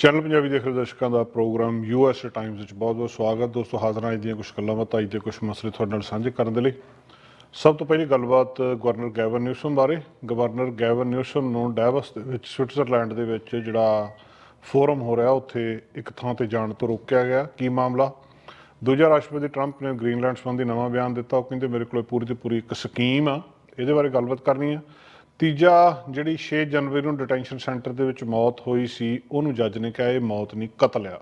Channel Punjabi ਦੇਖ ਰਹੇ ਦਰਸ਼ਕਾਂ ਦਾ ਪ੍ਰੋਗਰਾਮ ਯੂਐਸ ਟਾਈਮਸ ਵਿੱਚ ਬਹੁਤ-ਬਹੁਤ ਸਵਾਗਤ। ਦੋਸਤੋ, ਹਾਜ਼ਰਾਂ ਅੱਜ ਦੀਆਂ ਕੁਝ ਗੱਲਾਂ ਬਾਤਾਂ ਅੱਜ ਦੇ ਕੁਝ ਮਸਲੇ ਤੁਹਾਡੇ ਨਾਲ ਸਾਂਝੇ ਕਰਨ ਦੇ ਲਈ। ਸਭ ਤੋਂ ਪਹਿਲੀ ਗੱਲਬਾਤ, ਗਵਰਨਰ ਗੈਵਨ ਨਿਊਸਮ ਬਾਰੇ। ਗਵਰਨਰ ਗੈਵਨ ਨਿਊਸਮ ਨੂੰ ਡੈਵਸ ਦੇ ਵਿੱਚ, ਸਵਿਟਜ਼ਰਲੈਂਡ ਦੇ ਵਿੱਚ ਜਿਹੜਾ ਫੋਰਮ ਹੋ ਰਿਹਾ, ਉੱਥੇ ਇੱਕ ਥਾਂ ਤੇ ਜਾਣ ਤੋਂ ਰੋਕਿਆ ਗਿਆ। ਕੀ ਮਾਮਲਾ? ਦੂਜਾ, ਰਾਸ਼ਟਰਪਤੀ ਟਰੰਪ ਨੇ ਗ੍ਰੀਨਲੈਂਡ ਸੰਬੰਧੀ ਨਵਾਂ ਬਿਆਨ ਦਿੱਤਾ। ਉਹ ਕਹਿੰਦੇ, ਮੇਰੇ ਕੋਲ ਪੂਰੀ ਤੇ ਪੂਰੀ ਇੱਕ ਸਕੀਮ ਆ। ਇਹਦੇ ਬਾਰੇ ਗੱਲਬਾਤ ਕਰਨੀ ਆ। ਤੀਜਾ, ਜਿਹੜੀ 6 ਜਨਵਰੀ ਨੂੰ ਡਿਟੈਂਸ਼ਨ ਸੈਂਟਰ ਦੇ ਵਿੱਚ ਮੌਤ ਹੋਈ ਸੀ, ਉਹਨੂੰ ਜੱਜ ਨੇ ਕਿਹਾ ਇਹ ਮੌਤ ਨਹੀਂ, ਕਤਲ ਆ।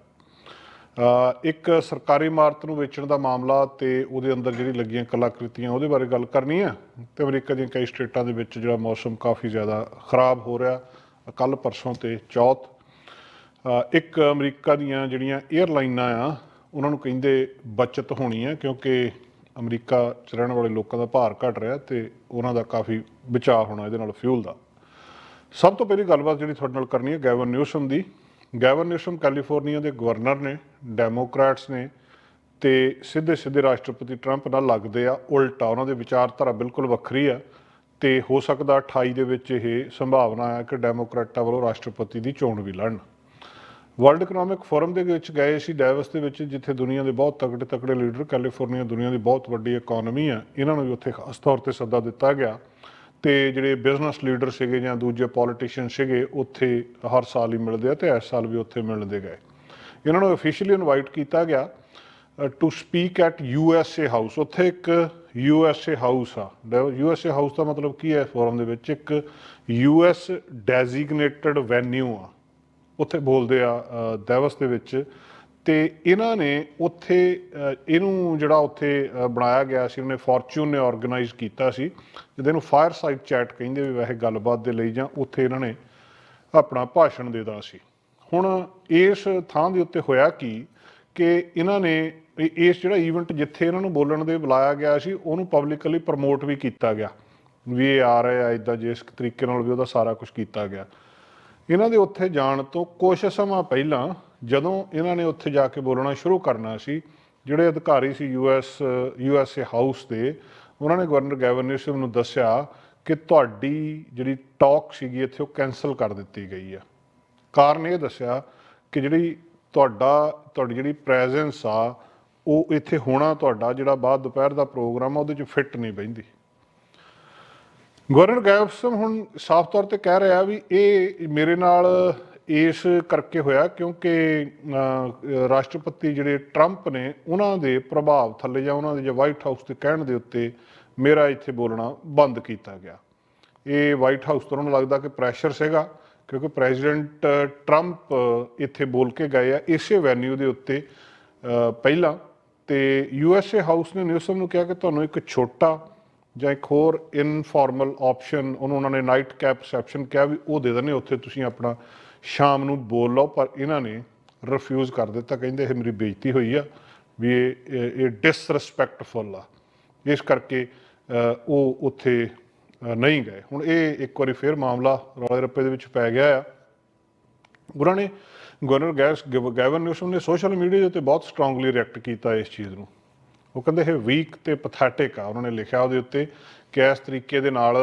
ਇੱਕ ਸਰਕਾਰੀ ਇਮਾਰਤ ਨੂੰ ਵੇਚਣ ਦਾ ਮਾਮਲਾ ਤੇ ਉਹਦੇ ਅੰਦਰ ਜਿਹੜੀ ਲੱਗੀਆਂ ਕਲਾਕ੍ਰਿਤੀਆਂ, ਉਹਦੇ ਬਾਰੇ ਗੱਲ ਕਰਨੀ ਹੈ ਤੇ ਅਮਰੀਕਾ ਦੀਆਂ ਕਈ ਸਟੇਟਾਂ ਦੇ ਵਿੱਚ ਜਿਹੜਾ ਮੌਸਮ ਕਾਫੀ ਜ਼ਿਆਦਾ ਖਰਾਬ ਹੋ ਰਿਹਾ। ਕੱਲ ਪਰਸੋਂ ਤੇ ਚੌਥ। ਇੱਕ ਅਮਰੀਕਾ ਦੀਆਂ ਜਿਹੜੀਆਂ 에ਅਰਲਾਈਨਾਂ ਆ, ਉਹਨਾਂ ਨੂੰ ਕਹਿੰਦੇ ਬਚਤ ਹੋਣੀ ਹੈ ਕਿਉਂਕਿ ਅਮਰੀਕਾ ਚ ਰਹਿਣ ਵਾਲੇ ਲੋਕਾਂ ਦਾ ਭਾਰ ਘਟ ਰਿਹਾ ਤੇ ਉਹਨਾਂ ਦਾ ਕਾਫੀ ਬਚਾਅ ਹੋਣਾ ਇਹਦੇ ਨਾਲ ਫਿਊਲ ਦਾ। ਸਭ ਤੋਂ ਪਹਿਲੀ ਗੱਲਬਾਤ ਜਿਹੜੀ ਤੁਹਾਡੇ ਨਾਲ ਕਰਨੀ ਹੈ, ਗੈਵਨ ਨਿਊਸਮ ਦੀ। ਗੈਵਨ ਨਿਊਸਮ ਕੈਲੀਫੋਰਨੀਆ ਦੇ ਗਵਰਨਰ ਨੇ, ਡੈਮੋਕ੍ਰੈਟਸ ਨੇ ਤੇ ਸਿੱਧੇ ਸਿੱਧੇ ਰਾਸ਼ਟਰਪਤੀ ਟਰੰਪ ਨਾਲ ਲੱਗਦੇ ਆ, ਉਲਟਾ ਉਹਨਾਂ ਦੇ ਵਿਚਾਰਧਾਰਾ ਬਿਲਕੁਲ ਵੱਖਰੀ ਆ ਤੇ ਹੋ ਸਕਦਾ 28 ਦੇ ਵਿੱਚ ਇਹ ਸੰਭਾਵਨਾ ਹੈ ਕਿ ਡੈਮੋਕ੍ਰੈਟਾਂ ਵੱਲੋਂ ਰਾਸ਼ਟਰਪਤੀ ਦੀ ਚੋਣ ਵੀ ਲੜਨ। ਵਰਲਡ ਇਕਨੋਮਿਕ ਫੋਰਮ ਦੇ ਵਿੱਚ ਗਏ ਸੀ ਡੈਵਸ ਦੇ ਵਿੱਚ, ਜਿੱਥੇ ਦੁਨੀਆ ਦੇ ਬਹੁਤ ਤਕੜੇ ਤਕੜੇ ਲੀਡਰ ਕੈਲੀਫੋਰਨੀਆ ਦੁਨੀਆ ਦੀ ਬਹੁਤ ਵੱਡੀ ਇਕਨੋਮੀ ਆ ਇਹਨਾਂ ਨੂੰ ਵੀ ਉੱਥੇ ਖਾਸ ਤੌਰ ਤੇ ਸੱਦਾ ਦਿੱਤਾ ਗਿਆ। ਤੇ ਜਿਹੜੇ ਬਿਜ਼ਨਸ ਲੀਡਰ ਸੀਗੇ ਜਾਂ ਦੂਜੇ ਪੋਲੀਟੀਸ਼ੀਅਨ ਸੀਗੇ, ਉੱਥੇ ਹਰ ਸਾਲ ਹੀ ਮਿਲਦੇ ਆ ਤੇ ਇਸ ਸਾਲ ਵੀ ਉੱਥੇ ਮਿਲਦੇ ਗਏ। ਇਹਨਾਂ ਨੂੰ ਅਫੀਸ਼ੀਅਲੀ ਇਨਵਾਈਟ ਕੀਤਾ ਗਿਆ to speak at USA house ਉੱਥੇ ਇੱਕ ਯੂਐਸਏ ਹਾਊਸ ਆ। ਯੂਐਸਏ ਹਾਊਸ ਦਾ ਮਤਲਬ ਕੀ ਹੈ ਫੋਰਮ ਦੇ ਵਿੱਚ? ਇੱਕ ਯੂਐਸ ਡੈਜ਼ਿਗਨੇਟਡ ਵੈਨਿਊ ਆ। ਉੱਥੇ ਬੋਲਦੇ ਆ ਅ, ਦੇ ਵਿੱਚ। ਤੇ ਇਹਨਾਂ ਨੇ ਉੱਥੇ ਇਹਨੂੰ ਜਿਹੜਾ ਉੱਥੇ ਬਣਾਇਆ ਗਿਆ ਸੀ ਉਹਨੇ ਫੋਰਚੂਨ ਨੇ ਆਰਗੇਨਾਈਜ਼ ਕੀਤਾ ਸੀ। ਜਿਹਦੇ ਨੂੰ ਫਾਇਰ ਸਾਈਡ ਚੈਟ ਕਹਿੰਦੇ ਵੀ ਵੈਸੇ ਗੱਲਬਾਤ ਦੇ ਲਈ ਜਾਂ ਉੱਥੇ ਇਹਨਾਂ ਨੇ ਆਪਣਾ ਭਾਸ਼ਣ ਦੇਦਾ ਸੀ। ਹੁਣ ਇਸ ਥਾਂ ਦੇ ਉੱਤੇ ਹੋਇਆ ਕੀ ਕਿ ਇਹਨਾਂ ਨੇ ਇਸ ਜਿਹੜਾ ਈਵੈਂਟ ਜਿੱਥੇ ਇਹਨਾਂ ਨੂੰ ਬੋਲਣ ਦੇ ਬੁਲਾਇਆ ਗਿਆ ਸੀ ਉਹਨੂੰ ਪਬਲਿਕਲੀ ਪ੍ਰਮੋਟ ਵੀ ਕੀਤਾ ਗਿਆ। ਵੀ ਇਹ ਆ ਰਿਹਾ ਆ ਇਦਾਂ ਜਿਸ ਤਰੀਕੇ ਨਾਲ ਵੀ ਉਹਦਾ ਸਾਰਾ ਕੁਝ ਕੀਤਾ ਗਿਆ। ਇਹਨਾਂ ਦੇ ਉੱਥੇ ਜਾਣ ਤੋਂ ਕੁਝ ਸਮਾਂ ਪਹਿਲਾਂ ਜਦੋਂ ਇਹਨਾਂ ਨੇ ਉੱਥੇ ਜਾ ਕੇ ਬੋਲਣਾ ਸ਼ੁਰੂ ਕਰਨਾ ਸੀ, ਜਿਹੜੇ ਅਧਿਕਾਰੀ ਸੀ ਯੂਐਸ ਯੂਐਸਏ ਹਾਊਸ ਦੇ, ਉਹਨਾਂ ਨੇ ਗਵਰਨਰ ਗੈਵਨ ਨਿਊਸਮ ਨੂੰ ਦੱਸਿਆ ਕਿ ਤੁਹਾਡੀ ਜਿਹੜੀ ਟਾਕ ਸੀਗੀ ਇੱਥੇ ਉਹ ਕੈਨਸਲ ਕਰ ਦਿੱਤੀ ਗਈ ਆ। ਕਾਰਨ ਇਹ ਦੱਸਿਆ ਕਿ ਜਿਹੜੀ ਤੁਹਾਡਾ, ਤੁਹਾਡੀ ਜਿਹੜੀ ਪ੍ਰੈਜ਼ੈਂਸ ਆ, ਉਹ ਇੱਥੇ ਹੋਣਾ ਤੁਹਾਡਾ ਜਿਹੜਾ ਬਾਅਦ ਦੁਪਹਿਰ ਦਾ ਪ੍ਰੋਗਰਾਮ ਆ, ਉਹਦੇ 'ਚ ਫਿੱਟ ਨਹੀਂ ਬੈਂਦੀ ਗਵਰਨਰ ਗੈਵਸਮ ਹੁਣ ਸਾਫ਼ ਤੌਰ ਤੇ ਕਹਿ ਰਿਹਾ ਵੀ ਇਹ ਮੇਰੇ ਨਾਲ ਇਸ ਕਰਕੇ ਹੋਇਆ ਕਿਉਂਕਿ ਰਾਸ਼ਟਰਪਤੀ ਜਿਹੜੇ ਟਰੰਪ ਨੇ ਉਹਨਾਂ ਦੇ ਪ੍ਰਭਾਵ ਥੱਲੇ ਜਾਂ ਉਹਨਾਂ ਦੇ ਜਾਂ ਵਾਈਟ ਹਾਊਸ ਦੇ ਕਹਿਣ ਦੇ ਉੱਤੇ ਮੇਰਾ ਇੱਥੇ ਬੋਲਣਾ ਬੰਦ ਕੀਤਾ ਗਿਆ। ਇਹ ਵਾਈਟ ਹਾਊਸ ਤੋਂ ਉਹਨਾਂ ਨੂੰ ਲੱਗਦਾ ਕਿ ਪ੍ਰੈਸ਼ਰ ਸੀਗਾ ਕਿਉਂਕਿ ਪ੍ਰੈਜ਼ੀਡੈਂਟ ਟਰੰਪ ਇੱਥੇ ਬੋਲ ਕੇ ਗਏ ਆ ਇਸੇ ਵੈਨਿਊ ਦੇ ਉੱਤੇ ਅਹ, ਪਹਿਲਾਂ ਤੇ ਯੂਐਸਏ ਹਾਊਸ ਨੇ ਨਿਊਸਮ ਨੂੰ ਕਿਹਾ ਕਿ ਤੁਹਾਨੂੰ ਇੱਕ ਛੋਟਾ ਜਾਂ ਇੱਕ ਹੋਰ ਇਨਫਾਰਮਲ ਆਪਸ਼ਨ ਉਹਨੂੰ ਉਹਨਾਂ ਨੇ ਨਾਈਟ ਕੈਪ ਰਿਸੈਪਸ਼ਨ ਕਿਹਾ ਵੀ ਉਹ ਦੇ ਦਿੰਦੇ ਉੱਥੇ ਤੁਸੀਂ ਆਪਣਾ ਸ਼ਾਮ ਨੂੰ ਬੋਲ ਲਓ, ਪਰ ਇਹਨਾਂ ਨੇ ਰਿਫਿਊਜ਼ ਕਰ ਦਿੱਤਾ, ਕਹਿੰਦੇ ਇਹ ਮੇਰੀ ਬੇਇੱਜ਼ਤੀ ਹੋਈ ਆ, ਵੀ ਇਹ, ਇਹ- ਇਹ ਡਿਸਰੈਸਪੈਕਟਫੁਲ ਆ। ਇਸ ਕਰਕੇ ਉਹ ਉੱਥੇ ਨਹੀਂ ਗਏ। ਹੁਣ ਇਹ ਇੱਕ ਵਾਰੀ ਫਿਰ ਮਾਮਲਾ ਰੌਲੇ ਰੱਪੇ ਦੇ ਵਿੱਚ ਪੈ ਗਿਆ ਆ। ਉਹਨਾਂ ਨੇ ਗਵਰਨਰ ਗੈਸ ਗਿਵ- ਗੈਵਨ ਨਿਊਸਮ ਨੇ ਸੋਸ਼ਲ ਮੀਡੀਆ ਦੇ ਉੱਤੇ ਬਹੁਤ ਸਟਰੋਂਗਲੀ ਰਿਐਕਟ ਕੀਤਾ ਇਸ ਚੀਜ਼ ਨੂੰ। ਉਹ ਕਹਿੰਦੇ ਇਹ ਵੀਕ ਤੇ ਪੈਥੈਟਿਕ ਆ। ਉਹਨਾਂ ਨੇ ਲਿਖਿਆ ਉਹਦੇ ਉੱਤੇ ਕਿ ਇਸ ਤਰੀਕੇ ਦੇ ਨਾਲ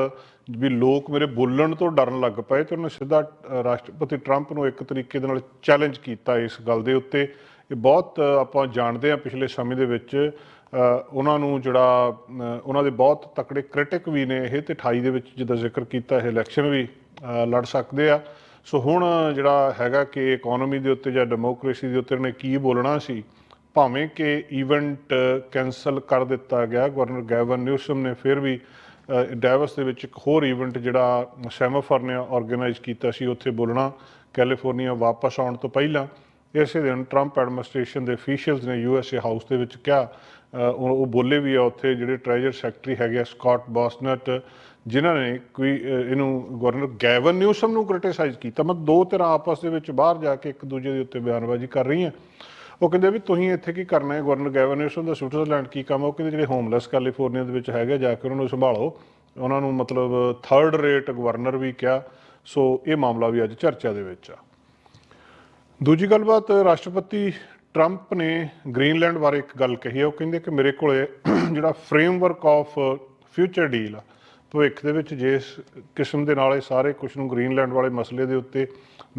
ਵੀ ਲੋਕ ਮੇਰੇ ਬੋਲਣ ਤੋਂ ਡਰਨ ਲੱਗ ਪਏ ਤੇ ਉਹਨੇ ਸਿੱਧਾ ਰਾਸ਼ਟਰਪਤੀ ਟਰੰਪ ਨੂੰ ਇੱਕ ਤਰੀਕੇ ਦੇ ਨਾਲ ਚੈਲੰਜ ਕੀਤਾ ਇਸ ਗੱਲ ਦੇ ਉੱਤੇ। ਇਹ ਬਹੁਤ ਆਪਾਂ ਜਾਣਦੇ ਆ ਪਿਛਲੇ ਸਮੇਂ ਦੇ ਵਿੱਚ ਉਹਨਾਂ ਨੂੰ ਜਿਹੜਾ ਉਹਨਾਂ ਦੇ ਬਹੁਤ ਤਕੜੇ ਕ੍ਰਿਟਿਕ ਵੀ ਨੇ ਇਹ ਤੇ 28 ਦੇ ਵਿੱਚ ਜਿੱਦਾਂ ਜ਼ਿਕਰ ਕੀਤਾ ਇਹ ਇਲੈਕਸ਼ਨ ਵੀ ਲੜ ਸਕਦੇ ਆ। ਸੋ ਹੁਣ ਜਿਹੜਾ ਹੈਗਾ ਕਿ ਇਕਨੋਮੀ ਦੇ ਉੱਤੇ ਜਾਂ ਡੈਮੋਕ੍ਰੇਸੀ ਦੇ ਉੱਤੇ ਉਹਨੇ ਕੀ ਬੋਲਣਾ ਸੀ ਭਾਵੇਂ ਕਿ ਇਵੈਂਟ ਕੈਨਸਲ ਕਰ ਦਿੱਤਾ ਗਿਆ, ਗਵਰਨਰ ਗੈਵਨ ਨਿਊਸਮ ਨੇ ਫਿਰ ਵੀ ਡੈਵਸ ਦੇ ਵਿੱਚ ਇੱਕ ਹੋਰ ਇਵੈਂਟ ਜਿਹੜਾ ਸੈਮਾਫਰ ਨੇ ਆਰਗੇਨਾਈਜ਼ ਕੀਤਾ ਸੀ, ਉੱਥੇ ਬੋਲਣਾ ਕੈਲੀਫੋਰਨੀਆ ਵਾਪਸ ਆਉਣ ਤੋਂ ਪਹਿਲਾਂ। ਇਸੇ ਦਿਨ ਟਰੰਪ ਐਡਮਿਨਿਸਟ੍ਰੇਸ਼ਨ ਦੇ ਅਫੀਸ਼ੀਅਲਸ ਨੇ ਯੂਐਸਏ ਹਾਊਸ ਦੇ ਵਿੱਚ ਕਿਹਾ ਉਹ ਬੋਲੇ ਵੀ ਆ ਉੱਥੇ ਜਿਹੜੇ ਟ੍ਰੈਜਰ ਸੈਕਟਰੀ ਹੈਗੇ ਆ ਸਕਾਟ ਬਾਸਨਟ ਜਿਨ੍ਹਾਂ ਨੇ ਕੋਈ ਇਹਨੂੰ ਗਵਰਨਰ ਗੈਵਨ ਨਿਊਸਮ ਨੂੰ ਕ੍ਰਿਟਿਸਾਈਜ਼ ਕੀਤਾ। ਮੈਂ ਦੋ ਧਿਰਾਂ ਆਪਸ ਦੇ ਵਿੱਚ ਬਾਹਰ ਜਾ ਕੇ ਇੱਕ ਦੂਜੇ ਦੇ ਉੱਤੇ ਬਿਆਨਬਾਜ਼ੀ ਕਰ ਰਹੀਆਂ। ਉਹ ਕਹਿੰਦੇ ਵੀ ਤੁਸੀਂ ਇੱਥੇ ਕੀ ਕਰਨਾ ਹੈ? ਗਵਰਨਰ ਗੈਵਨ ਨਿਊਸਮ ਦਾ ਸਵਿਟਜ਼ਰਲੈਂਡ ਕੀ ਕੰਮ ਹੈ ਉਹ ਕਹਿੰਦੇ, ਜਿਹੜੇ ਹੋਮਲੈਸ ਕੈਲੀਫੋਰਨੀਆ ਦੇ ਵਿੱਚ ਹੈਗੇ ਜਾ ਕੇ ਉਹਨਾਂ ਨੂੰ ਸੰਭਾਲੋ। ਉਹਨਾਂ ਨੂੰ ਮਤਲਬ ਥਰਡ ਰੇਟ ਗਵਰਨਰ ਵੀ ਕਿਹਾ। ਸੋ ਇਹ ਮਾਮਲਾ ਵੀ ਅੱਜ ਚਰਚਾ ਦੇ ਵਿੱਚ ਆ। ਦੂਜੀ ਗੱਲਬਾਤ, ਰਾਸ਼ਟਰਪਤੀ ਟਰੰਪ ਨੇ ਗ੍ਰੀਨਲੈਂਡ ਬਾਰੇ ਇੱਕ ਗੱਲ ਕਹੀ ਹੈ ਉਹ ਕਹਿੰਦੇ ਕਿ ਮੇਰੇ ਕੋਲੇ ਜਿਹੜਾ ਫਰੇਮਵਰਕ ਆਫ ਫਿਊਚਰ ਡੀਲ ਆ, ਭਵਿੱਖ ਦੇ ਵਿੱਚ ਜੇ ਕਿਸਮ ਦੇ ਨਾਲ ਇਹ ਸਾਰੇ ਕੁਝ ਨੂੰ ਗ੍ਰੀਨਲੈਂਡ ਵਾਲੇ ਮਸਲੇ ਦੇ ਉੱਤੇ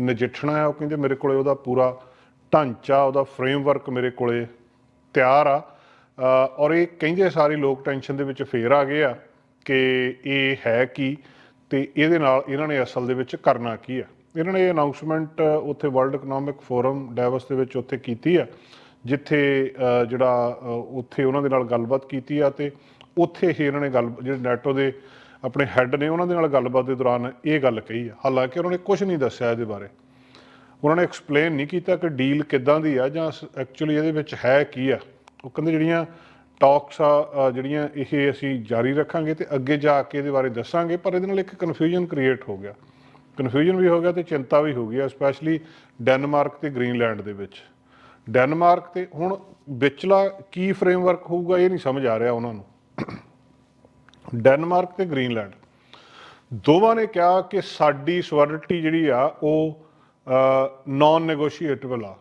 ਨਜਿੱਠਣਾ ਹੈ, ਉਹ ਕਹਿੰਦੇ ਮੇਰੇ ਕੋਲੇ ਉਹਦਾ ਪੂਰਾ ਢਾਂਚਾ, ਉਹਦਾ ਫਰੇਮਵਰਕ ਮੇਰੇ ਕੋਲੇ ਤਿਆਰ ਆ। ਔਰ ਇਹ ਕਹਿੰਦੇ ਸਾਰੇ ਲੋਕ ਟੈਨਸ਼ਨ ਦੇ ਵਿੱਚ ਫੇਰ ਆ ਗਏ ਆ ਕਿ ਇਹ ਹੈ ਕੀ ਤੇ ਇਹਦੇ ਨਾਲ ਇਹਨਾਂ ਨੇ ਅਸਲ ਦੇ ਵਿੱਚ ਕਰਨਾ ਕੀ ਆ। ਇਹਨਾਂ ਨੇ ਇਹ ਅਨਾਉਂਸਮੈਂਟ ਉੱਥੇ ਵਰਲਡ ਇਕਨੋਮਿਕ ਫੋਰਮ ਡੈਵਸ ਦੇ ਵਿੱਚ ਉੱਥੇ ਕੀਤੀ ਆ, ਜਿੱਥੇ ਜਿਹੜਾ ਉੱਥੇ ਉਹਨਾਂ ਦੇ ਨਾਲ ਗੱਲਬਾਤ ਕੀਤੀ ਆ ਤੇ ਉੱਥੇ ਹੀ ਇਹਨਾਂ ਨੇ ਗੱਲ, ਜਿਹੜੇ ਨੈਟੋ ਦੇ ਆਪਣੇ ਹੈੱਡ ਨੇ ਉਹਨਾਂ ਦੇ ਨਾਲ ਗੱਲਬਾਤ ਦੇ ਦੌਰਾਨ ਇਹ ਗੱਲ ਕਹੀ ਆ। ਹਾਲਾਂਕਿ ਉਹਨਾਂ ਨੇ ਕੁਝ ਨਹੀਂ ਦੱਸਿਆ ਇਹਦੇ ਬਾਰੇ। ਉਹਨਾਂ ਨੇ ਐਕਸਪਲੇਨ ਨਹੀਂ ਕੀਤਾ ਕਿ ਡੀਲ ਕਿੱਦਾਂ ਦੀ ਆ ਜਾਂ ਐਕਚੁਅਲੀ ਇਹਦੇ ਵਿੱਚ ਹੈ ਕੀ ਆ। ਉਹ ਕਹਿੰਦੇ ਜਿਹੜੀਆਂ ਟਾਕਸ ਆ ਜਿਹੜੀਆਂ ਇਹ ਅਸੀਂ ਜਾਰੀ ਰੱਖਾਂਗੇ ਤੇ ਅੱਗੇ ਜਾ ਕੇ ਇਹਦੇ ਬਾਰੇ ਦੱਸਾਂਗੇ, ਪਰ ਇਹਦੇ ਨਾਲ ਇੱਕ ਕਨਫਿਊਜ਼ਨ ਕ੍ਰੀਏਟ ਹੋ ਗਿਆ। ਕਨਫਿਊਜ਼ਨ ਵੀ ਹੋ ਗਿਆ ਤੇ ਚਿੰਤਾ ਵੀ ਹੋ ਗਈ ਆ ਸਪੈਸ਼ਲੀ ਡੈਨਮਾਰਕ ਤੇ ਗ੍ਰੀਨਲੈਂਡ ਦੇ ਵਿੱਚ। ਡੈਨਮਾਰਕ ਤੇ ਹੁਣ ਵਿਚਲਾ ਕੀ ਫਰੇਮਵਰਕ ਹੋਊਗਾ ਇਹ ਨਹੀਂ ਸਮਝ ਆ ਰਿਹਾ ਉਹਨਾਂ ਨੂੰ। ਡੈਨਮਾਰਕ ਤੇ ਗ੍ਰੀਨਲੈਂਡ ਦੋਵਾਂ ਨੇ ਕਿਹਾ ਕਿ ਸਾਡੀ ਸਵਰਨਟੀ ਜਿਹੜੀ ਆ, ਉਹ ਨਾਨ ਨੈਗੋਸ਼ੀਏਟੇਬਲ ਆ।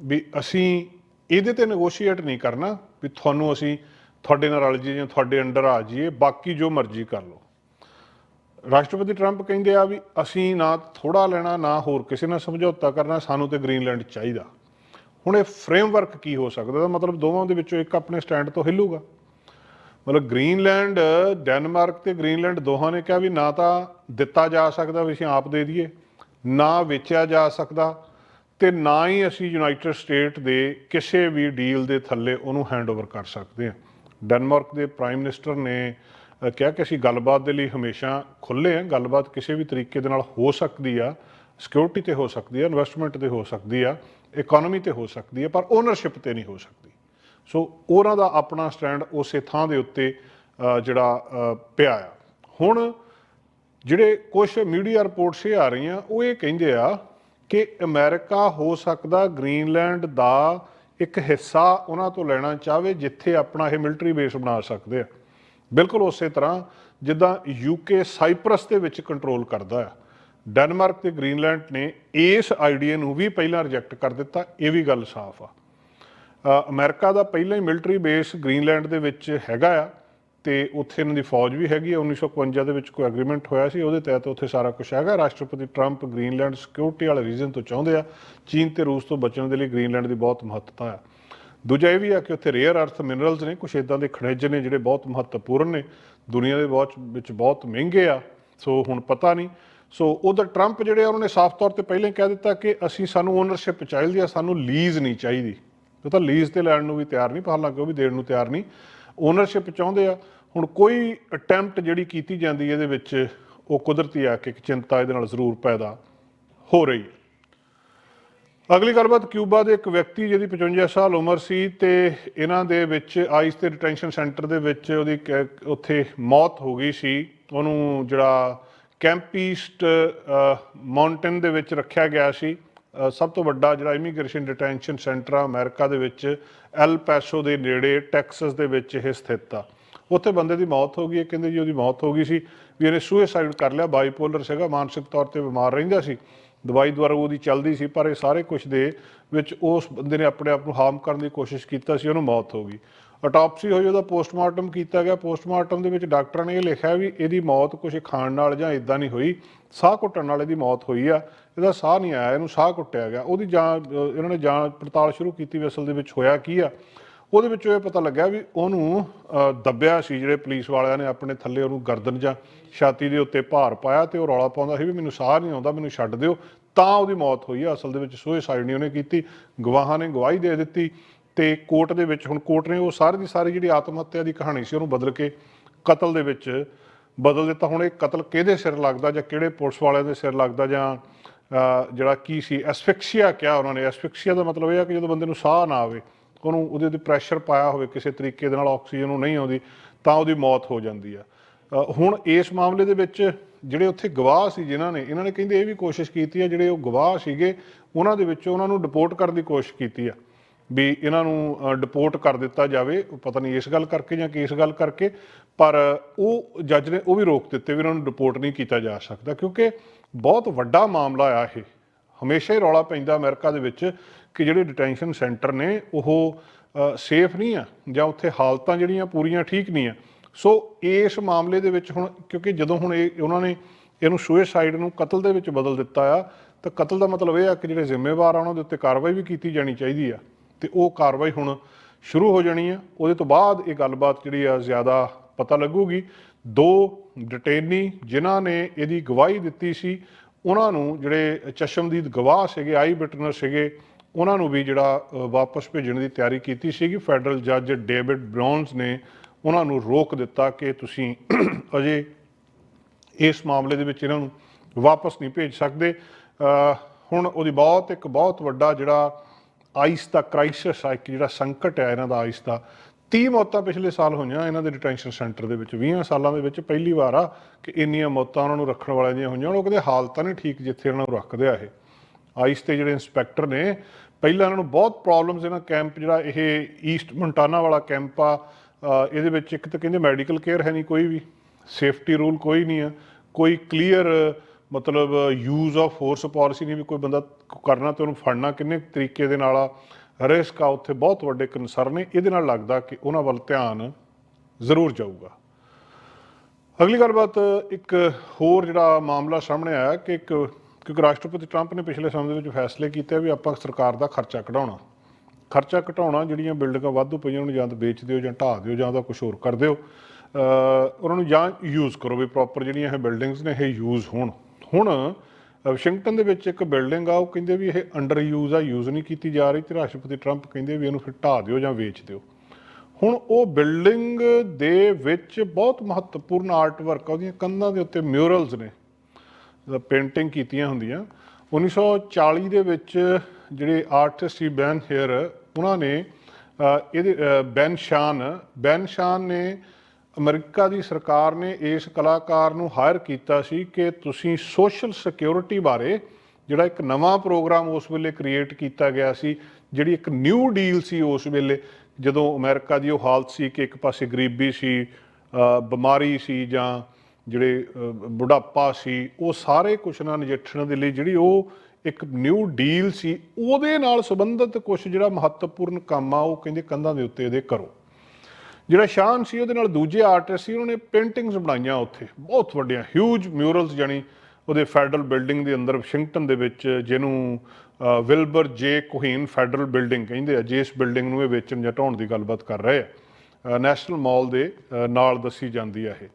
ਵੀ ਅਸੀਂ ਇਹਦੇ ਤੇ ਨੈਗੋਸ਼ੀਏਟ ਨਹੀਂ ਕਰਨਾ ਵੀ ਤੁਹਾਨੂੰ ਅਸੀਂ ਤੁਹਾਡੇ ਨਾਲ ਰਲ ਜਾਈਏ ਜਾਂ ਤੁਹਾਡੇ ਅੰਡਰ ਆ ਜਾਈਏ, ਬਾਕੀ ਜੋ ਮਰਜ਼ੀ ਕਰ ਲਓ। ਰਾਸ਼ਟਰਪਤੀ ਟਰੰਪ ਕਹਿੰਦੇ ਆ ਵੀ ਅਸੀਂ ਨਾ ਥੋੜਾ ਲੈਣਾ, ਨਾ ਹੋਰ ਕਿਸੇ ਨਾਲ ਸਮਝੌਤਾ ਕਰਨਾ, ਸਾਨੂੰ ਤੇ ਗ੍ਰੀਨਲੈਂਡ ਚਾਹੀਦਾ। ਹੁਣ ਇਹ ਫਰੇਮਵਰਕ ਕੀ ਹੋ ਸਕਦਾ? ਇਹਦਾ ਮਤਲਬ ਦੋਵਾਂ ਦੇ ਵਿੱਚੋਂ ਇੱਕ ਆਪਣੇ ਸਟੈਂਡ ਤੋਂ ਹਿੱਲੂਗਾ। ਮਤਲਬ ਗ੍ਰੀਨਲੈਂਡ, ਡੈਨਮਾਰਕ ਤੇ ਗ੍ਰੀਨਲੈਂਡ ਦੋਹਾਂ ਨੇ ਕਿਹਾ ਵੀ ਨਾ ਤਾਂ ਦਿੱਤਾ ਜਾ ਸਕਦਾ ਵੀ ਅਸੀਂ ਆਪ ਦੇ ਦਈਏ। ਨਾ ਵੇਚਿਆ ਜਾ ਸਕਦਾ ਤੇ ਨਾ ਹੀ ਅਸੀਂ ਯੂਨਾਈਟਿਡ ਸਟੇਟ ਦੇ ਕਿਸੇ ਵੀ ਡੀਲ ਦੇ ਥੱਲੇ ਉਹਨੂੰ ਹੈਂਡਓਵਰ ਕਰ ਸਕਦੇ ਹਾਂ। ਡੈਨਮਾਰਕ ਦੇ ਪ੍ਰਾਈਮ ਮਿਨਿਸਟਰ ਨੇ ਕਿਹਾ ਕਿ ਅਸੀਂ ਗੱਲਬਾਤ ਦੇ ਲਈ ਹਮੇਸ਼ਾ ਖੁੱਲੇ ਹਾਂ। ਗੱਲਬਾਤ ਕਿਸੇ ਵੀ ਤਰੀਕੇ ਦੇ ਨਾਲ ਹੋ ਸਕਦੀ ਆ। ਸਿਕਿਉਰਿਟੀ ਤੇ ਹੋ ਸਕਦੀ ਆ ਇਨਵੈਸਟਮੈਂਟ ਤੇ ਹੋ ਸਕਦੀ ਆ ਇਕਨੋਮੀ ਤੇ ਹੋ ਸਕਦੀ ਆ, ਪਰ ਓਨਰਸ਼ਿਪ ਤੇ ਨਹੀਂ ਹੋ ਸਕਦੀ। ਸੋ ਉਹਨਾਂ ਦਾ ਆਪਣਾ ਸਟੈਂਡ ਉਸੇ ਥਾਂ ਦੇ ਉੱਤੇ ਜਿਹੜਾ ਪਿਆ ਆ। ਹੁਣ ਜਿਹੜੇ ਕੁਝ ਮੀਡੀਆ ਰਿਪੋਰਟਸ ਇਹ ਆ ਰਹੀਆਂ ਉਹ ਇਹ ਕਹਿੰਦੇ ਆ ਕਿ ਅਮਰੀਕਾ ਹੋ ਸਕਦਾ ਗ੍ਰੀਨਲੈਂਡ ਦਾ ਇੱਕ ਹਿੱਸਾ ਉਹਨਾਂ ਤੋਂ ਲੈਣਾ ਚਾਹਵੇ ਜਿੱਥੇ ਆਪਣਾ ਇਹ ਮਿਲਟਰੀ ਬੇਸ ਬਣਾ ਸਕਦੇ ਆ। ਬਿਲਕੁਲ ਉਸੇ ਤਰ੍ਹਾਂ ਜਿੱਦਾਂ ਯੂਕੇ ਸਾਈਪਰਸ ਦੇ ਵਿੱਚ ਕੰਟਰੋਲ ਕਰਦਾ ਆ। ਡੈਨਮਾਰਕ ਤੇ ਗ੍ਰੀਨਲੈਂਡ ਨੇ ਇਸ ਆਈਡੀਆ ਨੂੰ ਵੀ ਪਹਿਲਾਂ ਰਿਜੈਕਟ ਕਰ ਦਿੱਤਾ ਇਹ ਵੀ ਗੱਲ ਸਾਫ਼ ਆ। ਅ, ਅਮਰੀਕਾ ਦਾ ਪਹਿਲਾਂ ਹੀ ਮਿਲਟਰੀ ਬੇਸ ਗ੍ਰੀਨਲੈਂਡ ਦੇ ਵਿੱਚ ਹੈਗਾ ਆ। ਤੇ ਉੱਥੇ ਇਹਨਾਂ ਦੀ ਫੌਜ ਵੀ ਹੈਗੀ ਆ। 1951 ਦੇ ਵਿੱਚ ਕੋਈ ਐਗਰੀਮੈਂਟ ਹੋਇਆ ਸੀ। ਉਹਦੇ ਤਹਿਤ ਉੱਥੇ ਸਾਰਾ ਕੁਝ ਹੈਗਾ। ਰਾਸ਼ਟਰਪਤੀ ਟਰੰਪ ਗ੍ਰੀਨਲੈਂਡ ਸਿਕਿਉਰਿਟੀ ਵਾਲੇ ਰੀਜ਼ਨ ਤੋਂ ਚਾਹੁੰਦੇ ਆ। ਚੀਨ ਤੇ ਰੂਸ ਤੋਂ ਬਚਣ ਦੇ ਲਈ ਗ੍ਰੀਨਲੈਂਡ ਦੀ ਬਹੁਤ ਮਹੱਤਤਾ ਆ। ਦੂਜਾ ਇਹ ਵੀ ਆ ਕਿ ਉੱਥੇ ਰੇਅਰ ਅਰਥ ਮਿਨਰਲਸ ਨੇ। ਕੁਝ ਇਦਾਂ ਦੇ ਖਣਿਜ ਨੇ ਜਿਹੜੇ ਬਹੁਤ ਮਹੱਤਵਪੂਰਨ ਨੇ। ਦੁਨੀਆ ਦੇ ਬਹੁਤ ਵਿੱਚ ਬਹੁਤ ਮਹਿੰਗੇ ਆ। ਸੋ ਹੁਣ ਪਤਾ ਨਹੀਂ। ਸੋ ਉਧਰ ਟਰੰਪ ਜਿਹੜੇ ਆ, ਉਹਨਾਂ ਨੇ ਸਾਫ਼ ਤੌਰ ਤੇ ਪਹਿਲਾਂ ਹੀ ਕਹਿ ਦਿੱਤਾ ਕਿ ਅਸੀਂ ਸਾਨੂੰ ਓਨਰਸ਼ਿਪ ਚਾਹੀਦੀ ਆ, ਸਾਨੂੰ ਲੀਜ਼ ਨਹੀਂ ਚਾਹੀਦੀ। ਉਹ ਤਾਂ ਲੀਜ਼ ਤੇ ਲੈਣ ਨੂੰ ਵੀ ਤਿਆਰ ਨਹੀਂ ਹਾਲਾਂਕਿ ਉਹ ਵੀ ਦੇਣ ਨੂੰ ਤਿਆਰ ਨਹੀਂ। ਓਨਰਸ਼ਿਪ ਚਾਹੁੰਦੇ ਆ, ਹੁਣ ਕੋਈ ਅਟੈਂਪਟ ਜਿਹੜੀ ਕੀਤੀ ਜਾਂਦੀ ਹੈ ਇਹਦੇ ਵਿੱਚ, ਉਹ ਕੁਦਰਤੀ ਆ ਕੇ ਇੱਕ ਚਿੰਤਾ ਇਹਦੇ ਨਾਲ ਜ਼ਰੂਰ ਪੈਦਾ ਹੋ ਰਹੀ ਹੈ। ਅਗਲੀ ਗੱਲਬਾਤ ਕਿਊਬਾ ਦੇ ਇੱਕ ਵਿਅਕਤੀ ਜਿਹਦੀ 55 ਸਾਲ ਉਮਰ ਸੀ ਤੇ ਇਹਨਾਂ ਦੇ ਵਿੱਚ ਆਈਸ ਤੇ ਡਿਟੈਂਸ਼ਨ ਸੈਂਟਰ ਦੇ ਵਿੱਚ ਉਹਦੀ ਕ- ਉੱਥੇ ਮੌਤ ਹੋ ਗਈ ਸੀ। ਉਹਨੂੰ ਜਿਹੜਾ ਕੈਂਪੀਸਟ ਮਾਊਂਟੇਨ ਦੇ ਵਿੱਚ ਰੱਖਿਆ ਗਿਆ ਸੀ। ਸਭ ਤੋਂ ਵੱਡਾ ਜਿਹੜਾ ਇਮੀਗ੍ਰੇਸ਼ਨ ਡਿਟੈਂਸ਼ਨ ਸੈਂਟਰ ਆ ਅਮਰੀਕਾ ਦੇ ਵਿੱਚ, ਐਲ ਪੈਸੋ ਦੇ ਨੇੜੇ, ਟੈਕਸਸ ਦੇ ਵਿੱਚ ਇਹ ਸਥਿਤ ਆ। ਉੱਥੇ ਬੰਦੇ ਦੀ ਮੌਤ ਹੋ ਗਈ ਹੈ, ਕਹਿੰਦੇ ਜੀ ਉਹਦੀ ਮੌਤ ਹੋ ਗਈ ਸੀ। ਵੀ ਇਹਨੇ ਸੁਸਾਈਡ ਕਰ ਲਿਆ ਬਾਈਪੋਲਰ ਸੀਗਾ, ਮਾਨਸਿਕ ਤੌਰ ਤੇ ਬਿਮਾਰ ਰਹਿੰਦਾ ਸੀ। ਦਵਾਈ ਦੁਆਰਾ ਉਹਦੀ ਚੱਲਦੀ ਸੀ, ਪਰ ਇਹ ਸਾਰੇ ਕੁਝ ਦੇ ਵਿੱਚ ਉਸ ਬੰਦੇ ਨੇ ਆਪਣੇ ਆਪ ਨੂੰ ਹਾਰਮ ਕਰਨ ਦੀ ਕੋਸ਼ਿਸ਼ ਕੀਤਾ ਸੀ, ਉਹਨੂੰ ਮੌਤ ਹੋ ਗਈ। ਅਟਾਪਸੀ ਹੋਈ, ਉਹਦਾ ਪੋਸਟਮਾਰਟਮ ਕੀਤਾ ਗਿਆ। ਪੋਸਟਮਾਰਟਮ ਦੇ ਵਿੱਚ ਡਾਕਟਰਾਂ ਨੇ ਇਹ ਲਿਖਿਆ ਵੀ ਇਹਦੀ ਮੌਤ ਕੁਝ ਖਾਣ ਨਾਲ ਜਾਂ ਇਦਾਂ ਨਹੀਂ ਹੋਈ। ਸਾਹ ਘੁੱਟਣ ਨਾਲ ਇਹਦੀ ਮੌਤ ਹੋਈ ਆ। ਇਹਦਾ ਸਾਹ ਨਹੀਂ ਆਇਆ, ਇਹਨੂੰ ਸਾਹ ਘੁੱਟਿਆ ਗਿਆ। ਉਹਦੀ ਜਾਂਚ ਇਹਨਾਂ ਨੇ ਜਾਂਚ ਪੜਤਾਲ ਸ਼ੁਰੂ ਕੀਤੀ ਵੀ ਅਸਲ ਦੇ ਵਿੱਚ ਹੋਇਆ ਕੀ ਆ। ਉਹਦੇ ਵਿੱਚੋਂ ਇਹ ਪਤਾ ਲੱਗਿਆ ਵੀ ਉਹਨੂੰ ਦੱਬਿਆ ਸੀ ਜਿਹੜੇ ਪੁਲਿਸ ਵਾਲਿਆਂ ਨੇ ਆਪਣੇ ਥੱਲੇ ਉਹਨੂੰ ਗਰਦਨ ਜਾਂ ਛਾਤੀ ਦੇ ਉੱਤੇ ਭਾਰ ਪਾਇਆ ਤੇ ਉਹ ਰੌਲਾ ਪਾਉਂਦਾ ਸੀ ਵੀ ਮੈਨੂੰ ਸਾਹ ਨਹੀਂ ਆਉਂਦਾ, ਮੈਨੂੰ ਛੱਡ ਦਿਓ। ਤਾਂ ਉਹਦੀ ਮੌਤ ਹੋਈ ਆ। ਅਸਲ ਦੇ ਵਿੱਚ ਸੁਸਾਈਡ ਨਹੀਂ ਉਹਨੇ ਕੀਤੀ। ਗਵਾਹਾਂ ਨੇ ਗਵਾਹੀ ਦੇ ਦਿੱਤੀ। ਤੇ ਕੋਰਟ ਦੇ ਵਿੱਚ, ਹੁਣ ਕੋਰਟ ਨੇ ਉਹ ਸਾਰੀ ਦੀ ਸਾਰੀ ਜਿਹੜੀ ਆਤਮ ਹੱਤਿਆ ਦੀ ਕਹਾਣੀ ਸੀ, ਉਹਨੂੰ ਬਦਲ ਕੇ ਕਤਲ ਦੇ ਵਿੱਚ ਬਦਲ ਦਿੱਤਾ। ਹੁਣ ਇਹ ਕਤਲ ਕਿਹਦੇ ਸਿਰ ਲੱਗਦਾ ਜਾਂ ਕਿਹੜੇ ਪੁਲਿਸ ਵਾਲਿਆਂ ਦੇ ਸਿਰ ਲੱਗਦਾ ਜਾਂ ਜਿਹੜਾ ਕੀ ਸੀ, ਐਸਫਿਕਸੀਆ ਕਿਹਾ ਉਹਨਾਂ ਨੇ। ਐਸਫਿਕਸੀਆ ਦਾ ਮਤਲਬ ਇਹ ਆ ਕਿ ਜਦੋਂ ਬੰਦੇ ਨੂੰ ਸਾਹ ਨਾ ਆਵੇ, ਉਹਨੂੰ, ਉਹਦੇ ਉੱਤੇ ਪ੍ਰੈਸ਼ਰ ਪਾਇਆ ਹੋਵੇ, ਕਿਸੇ ਤਰੀਕੇ ਦੇ ਨਾਲ ਆਕਸੀਜਨ ਨੂੰ ਨਹੀਂ ਆਉਂਦੀ, ਤਾਂ ਉਹਦੀ ਮੌਤ ਹੋ ਜਾਂਦੀ ਆ। ਹੁਣ ਇਸ ਮਾਮਲੇ ਦੇ ਵਿੱਚ ਜਿਹੜੇ ਉੱਥੇ ਗਵਾਹ ਸੀ ਜਿਨ੍ਹਾਂ ਨੇ, ਇਹਨਾਂ ਨੇ ਕਹਿੰਦੇ ਇਹ ਵੀ ਕੋਸ਼ਿਸ਼ ਕੀਤੀ ਆ, ਜਿਹੜੇ ਉਹ ਗਵਾਹ ਸੀਗੇ, ਉਹਨਾਂ ਦੇ ਵਿੱਚੋਂ ਉਹਨਾਂ ਨੂੰ ਡਿਪੋਰਟ ਕਰਨ ਦੀ ਕੋਸ਼ਿਸ਼ ਕੀਤੀ ਆ। ਵੀ ਇਹਨਾਂ ਨੂੰ ਡਿਪੋਰਟ ਕਰ ਦਿੱਤਾ ਜਾਵੇ। ਪਤਾ ਨਹੀਂ ਇਸ ਗੱਲ ਕਰਕੇ ਜਾਂ ਕਿਸ ਗੱਲ ਕਰਕੇ, ਪਰ ਉਹ ਜੱਜ ਨੇ ਉਹ ਵੀ ਰੋਕ ਦਿੱਤੇ ਵੀ ਇਹਨਾਂ ਨੂੰ ਡਿਪੋਰਟ ਨਹੀਂ ਕੀਤਾ ਜਾ ਸਕਦਾ, ਕਿਉਂਕਿ ਬਹੁਤ ਵੱਡਾ ਮਾਮਲਾ ਆ ਇਹ। ਹਮੇਸ਼ਾ ਹੀ ਰੌਲਾ ਪੈਂਦਾ ਅਮਰੀਕਾ ਦੇ ਵਿੱਚ ਕਿ ਜਿਹੜੇ ਡਿਟੈਂਸ਼ਨ ਸੈਂਟਰ ਨੇ, ਉਹ ਸੇਫ ਨਹੀਂ ਆ ਜਾਂ ਉੱਥੇ ਹਾਲਤਾਂ ਜਿਹੜੀਆਂ ਪੂਰੀਆਂ ਠੀਕ ਨਹੀਂ ਆ। ਸੋ ਇਸ ਮਾਮਲੇ ਦੇ ਵਿੱਚ ਹੁਣ, ਕਿਉਂਕਿ ਜਦੋਂ ਹੁਣ ਇਹ, ਉਹਨਾਂ ਨੇ ਇਹਨੂੰ ਸੁਸਾਈਡ ਨੂੰ ਕਤਲ ਦੇ ਵਿੱਚ ਬਦਲ ਦਿੱਤਾ ਆ, ਤਾਂ ਕਤਲ ਦਾ ਮਤਲਬ ਇਹ ਆ ਕਿ ਜਿਹੜੇ ਜ਼ਿੰਮੇਵਾਰ ਆ, ਉਹਨਾਂ ਦੇ ਉੱਤੇ ਕਾਰਵਾਈ ਵੀ ਕੀਤੀ ਜਾਣੀ ਚਾਹੀਦੀ ਆ। ਤੇ ਉਹ ਕਾਰਵਾਈ ਹੁਣ ਸ਼ੁਰੂ ਹੋ ਜਾਣੀ ਆ। ਉਹਦੇ ਤੋਂ ਬਾਅਦ ਇਹ ਗੱਲਬਾਤ ਜਿਹੜੀ ਆ ਜ਼ਿਆਦਾ ਪਤਾ ਲੱਗੂਗੀ। ਦੋ ਡਿਟੇਨੀ ਜਿਨ੍ਹਾਂ ਨੇ ਇਹਦੀ ਗਵਾਹੀ ਦਿੱਤੀ ਸੀ, ਉਹਨਾਂ ਨੂੰ ਜਿਹੜੇ ਚਸ਼ਮਦੀਦ ਗਵਾਹ ਸੀਗੇ, ਆਈ ਵਿਟਨਸ ਸੀਗੇ, ਉਹਨਾਂ ਨੂੰ ਵੀ ਜਿਹੜਾ ਵਾਪਸ ਭੇਜਣ ਦੀ ਤਿਆਰੀ ਕੀਤੀ ਸੀਗੀ। ਫੈਡਰਲ ਜੱਜ ਡੇਵਿਡ ਬ੍ਰਾਊਨਸ ਨੇ ਉਹਨਾਂ ਨੂੰ ਰੋਕ ਦਿੱਤਾ ਕਿ ਤੁਸੀਂ ਅਜੇ ਇਸ ਮਾਮਲੇ ਦੇ ਵਿੱਚ ਇਹਨਾਂ ਨੂੰ ਵਾਪਸ ਨਹੀਂ ਭੇਜ ਸਕਦੇ। ਹੁਣ ਉਹਦੀ ਬਹੁਤ, ਇੱਕ ਬਹੁਤ ਵੱਡਾ ਜਿਹੜਾ ਆਈਸ ਦਾ ਕ੍ਰਾਈਸਿਸ ਆ ਇੱਕ ਜਿਹੜਾ ਸੰਕਟ ਆ ਇਹਨਾਂ ਦਾ ਆਈਸ ਦਾ 30 ਮੌਤਾਂ ਪਿਛਲੇ ਸਾਲ ਹੋਈਆਂ ਇਹਨਾਂ ਦੇ ਡਿਟੈਂਸ਼ਨ ਸੈਂਟਰ ਦੇ ਵਿੱਚ 20 ਸਾਲਾਂ ਦੇ ਵਿੱਚ ਪਹਿਲੀ ਵਾਰ ਆ ਕਿ ਇੰਨੀਆਂ ਮੌਤਾਂ ਉਹਨਾਂ ਨੂੰ ਰੱਖਣ ਵਾਲਿਆਂ ਦੀਆਂ ਹੋਈਆਂ ਉਹ ਕਹਿੰਦੇ ਹਾਲਤਾਂ ਨਹੀਂ ਠੀਕ ਜਿੱਥੇ ਉਹਨਾਂ ਨੂੰ ਰੱਖਦੇ ਆ ਇਹ। ਆਈਸ ਤੇ ਜਿਹੜੇ ਇੰਸਪੈਕਟਰ ਨੇ, ਪਹਿਲਾਂ ਇਹਨਾਂ ਨੂੰ ਬਹੁਤ ਪ੍ਰੋਬਲਮਸ ਇਹਨਾਂ ਕੈਂਪ ਜਿਹੜਾ ਇਹ ਈਸਟ ਮੰਟਾਨਾ ਵਾਲਾ ਕੈਂਪ ਆ ਇਹਦੇ ਵਿੱਚ ਇੱਕ ਤਾਂ ਕਹਿੰਦੇ ਮੈਡੀਕਲ ਕੇਅਰ ਹੈ ਨਹੀਂ ਕੋਈ ਵੀ ਸੇਫਟੀ ਰੂਲ ਕੋਈ ਨਹੀਂ ਆ, ਕੋਈ ਕਲੀਅਰ ਮਤਲਬ ਯੂਜ਼ ਆਫ ਫੋਰਸ ਪਾਲਿਸੀ ਨਹੀਂ ਵੀ ਕੋਈ ਬੰਦਾ ਕਰਨਾ ਤੇ ਉਹਨੂੰ ਫੜਨਾ ਕਿੰਨੇ ਤਰੀਕੇ ਦੇ ਨਾਲ ਆ। ਰਿਸਕ ਆ ਉੱਥੇ ਬਹੁਤ ਵੱਡੇ ਕੰਸਰਨ ਨੇ, ਇਹਦੇ ਨਾਲ ਲੱਗਦਾ ਕਿ ਉਹਨਾਂ ਵੱਲ ਧਿਆਨ ਜ਼ਰੂਰ ਜਾਊਗਾ। ਅਗਲੀ ਗੱਲਬਾਤ, ਇੱਕ ਹੋਰ ਜਿਹੜਾ ਮਾਮਲਾ ਸਾਹਮਣੇ ਆਇਆ ਕਿ ਇੱਕ, ਕਿਉਂਕਿ ਰਾਸ਼ਟਰਪਤੀ ਟਰੰਪ ਨੇ ਪਿਛਲੇ ਸਮੇਂ ਦੇ ਵਿੱਚ ਫੈਸਲੇ ਕੀਤੇ ਵੀ ਆਪਾਂ ਸਰਕਾਰ ਦਾ ਖਰਚਾ ਕਢਾਉਣਾ ਖਰਚਾ ਘਟਾਉਣਾ ਜਿਹੜੀਆਂ ਬਿਲਡਿੰਗਾਂ ਵਾਧੂ ਪਈਆਂ ਉਹਨੂੰ ਜਾਂ ਤਾਂ ਵੇਚ ਦਿਓ ਜਾਂ ਢਾਹ ਦਿਓ ਜਾਂ ਤਾਂ ਕੁਝ ਹੋਰ ਕਰ ਦਿਓ ਉਹਨਾਂ ਨੂੰ ਜਾਂ ਯੂਜ਼ ਕਰੋ ਵੀ ਪ੍ਰੋਪਰ ਜਿਹੜੀਆਂ ਇਹ ਬਿਲਡਿੰਗਸ ਨੇ, ਇਹ ਯੂਜ਼ ਹੋਣ। ਹੁਣ ਵਾਸ਼ਿੰਗਟਨ ਦੇ ਵਿੱਚ ਇੱਕ ਬਿਲਡਿੰਗ ਆ, ਉਹ ਕਹਿੰਦੇ ਵੀ ਇਹ ਅੰਡਰ ਯੂਜ਼ ਆ ਯੂਜ਼ ਨਹੀਂ ਕੀਤੀ ਜਾ ਰਹੀ ਤੇ ਰਾਸ਼ਟਰਪਤੀ ਟਰੰਪ ਕਹਿੰਦੇ ਵੀ ਇਹਨੂੰ ਫਿਰ ਢਾਹ ਦਿਓ ਜਾਂ ਵੇਚ ਦਿਓ। ਹੁਣ ਉਹ ਬਿਲਡਿੰਗ ਦੇ ਵਿੱਚ ਬਹੁਤ ਮਹੱਤਵਪੂਰਨ ਆਰਟ ਵਰਕ ਆ, ਉਹਦੀਆਂ ਕੰਧਾਂ ਦੇ ਉੱਤੇ ਮਿਊਰਲਸ ਨੇ। ਪੇਂਟਿੰਗ ਕੀਤੀਆਂ ਹੁੰਦੀਆਂ। 1940 ਦੇ ਵਿੱਚ ਜਿਹੜੇ ਆਰਟਿਸਟ ਸੀ ਬੈਨ ਹੇਅਰ ਉਹਨਾਂ ਨੇ ਇਹਦੇ ਬੈਨ ਸ਼ਾਨ ਬੈਨ ਸ਼ਾਨ ਨੇ ਅਮਰੀਕਾ ਦੀ ਸਰਕਾਰ ਨੇ ਇਸ ਕਲਾਕਾਰ ਨੂੰ ਹਾਇਰ ਕੀਤਾ ਸੀ ਕਿ ਤੁਸੀਂ ਸੋਸ਼ਲ ਸਿਕਿਉਰਿਟੀ ਬਾਰੇ ਜਿਹੜਾ ਇੱਕ ਨਵਾਂ ਪ੍ਰੋਗਰਾਮ ਉਸ ਵੇਲੇ ਕ੍ਰੀਏਟ ਕੀਤਾ ਗਿਆ ਸੀ, ਜਿਹੜੀ ਇੱਕ ਨਿਊ ਡੀਲ ਸੀ ਉਸ ਵੇਲੇ, ਜਦੋਂ ਅਮਰੀਕਾ ਦੀ ਉਹ ਹਾਲਤ ਸੀ ਕਿ ਇੱਕ ਪਾਸੇ ਗਰੀਬੀ ਸੀ ਬਿਮਾਰੀ ਸੀ ਜਾਂ ਜਿਹੜੇ ਬੁਢਾਪਾ ਸੀ, ਉਹ ਸਾਰੇ ਕੁਛ ਨਾਲ ਨਜਿੱਠਣ ਦੇ ਲਈ ਜਿਹੜੀ ਉਹ ਇੱਕ ਨਿਊ ਡੀਲ ਸੀ, ਉਹਦੇ ਨਾਲ ਸੰਬੰਧਿਤ ਕੁਝ ਜਿਹੜਾ ਮਹੱਤਵਪੂਰਨ ਕੰਮ ਆ, ਉਹ ਕਹਿੰਦੇ ਕੰਧਾਂ ਦੇ ਉੱਤੇ ਇਹਦੇ ਕਰੋ। ਜਿਹੜਾ ਸ਼ਾਨ ਸੀ ਉਹਦੇ ਨਾਲ ਦੂਜੇ ਆਰਟਿਸਟ ਸੀ ਉਹਨਾਂ ਨੇ ਪੇਂਟਿੰਗਸ ਬਣਾਈਆਂ ਉੱਥੇ। ਬਹੁਤ ਵੱਡੀਆਂ ਹਿਊਜ ਮਿਊਰਲਸ ਜਾਨੀ ਉਹਦੇ ਫੈਡਰਲ ਬਿਲਡਿੰਗ ਦੇ ਅੰਦਰ ਵਾਸ਼ਿੰਗਟਨ ਦੇ ਵਿੱਚ ਜਿਹਨੂੰ ਵਿਲਬਰ ਜੇ ਕੋਹੀਨ ਫੈਡਰਲ ਬਿਲਡਿੰਗ ਕਹਿੰਦੇ ਆ ਜਿਸ ਬਿਲਡਿੰਗ ਨੂੰ ਇਹ ਵੇਚਣ ਜਾਂ ਢਾਉਣ ਦੀ ਗੱਲਬਾਤ ਕਰ ਰਹੇ ਆ। ਨੈਸ਼ਨਲ ਮਾਲ ਦੇ ਨਾਲ ਦੱਸੀ ਜਾਂਦੀ ਆ ਇਹ।